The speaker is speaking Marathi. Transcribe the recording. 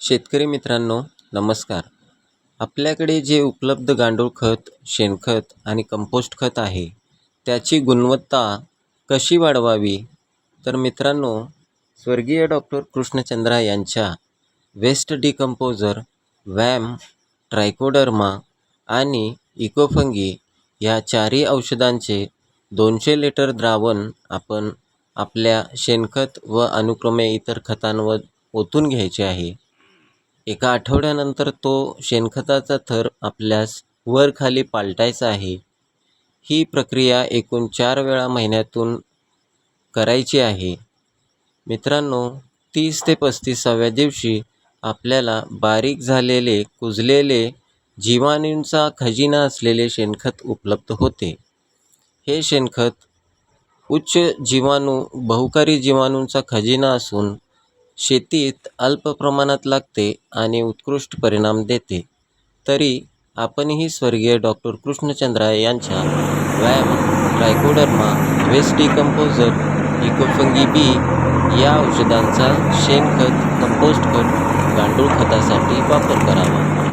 शेतकरी मित्रांनो नमस्कार. आपल्याकडे जे उपलब्ध गांडूळ खत शेणखत आणि कंपोस्ट खत आहे त्याची गुणवत्ता कशी वाढवावी? तर मित्रांनो स्वर्गीय डॉक्टर कृष्णचंद्रा यांच्या वेस्ट डिकम्पोजर वॅम ट्रायकोडर्मा आणि इकोफंगी या चारही औषधांचे दोनशे लिटर द्रावण आपण आपल्या शेणखत व अनुक्रमे इतर खतांवर ओतून घ्यायचे आहे. एका आठवड्यानंतर तो शेणखताचा थर आपल्यास वर खाली पालटायचा आहे. ही प्रक्रिया एकूण चार वेळा महिन्यातून करायची आहे. मित्रांनो तीस ते पस्तीसाव्या दिवशी आपल्याला बारीक झालेले कुजलेले जीवाणूंचा खजिना असलेले शेणखत उपलब्ध होते. हे शेणखत उच्च जीवाणू बहुकारी जीवाणूंचा खजिना असून शेतीत अल्प प्रमाणात लागते आणि उत्कृष्ट परिणाम देते. तरी आपणही स्वर्गीय डॉक्टर कृष्णचंद्रा यांच्या व्यायाम trichoderma waste decomposer Ecofungi B या औषधांचा शेणखत कंपोस्ट खत गांडूळ खतासाठी वापर करावा.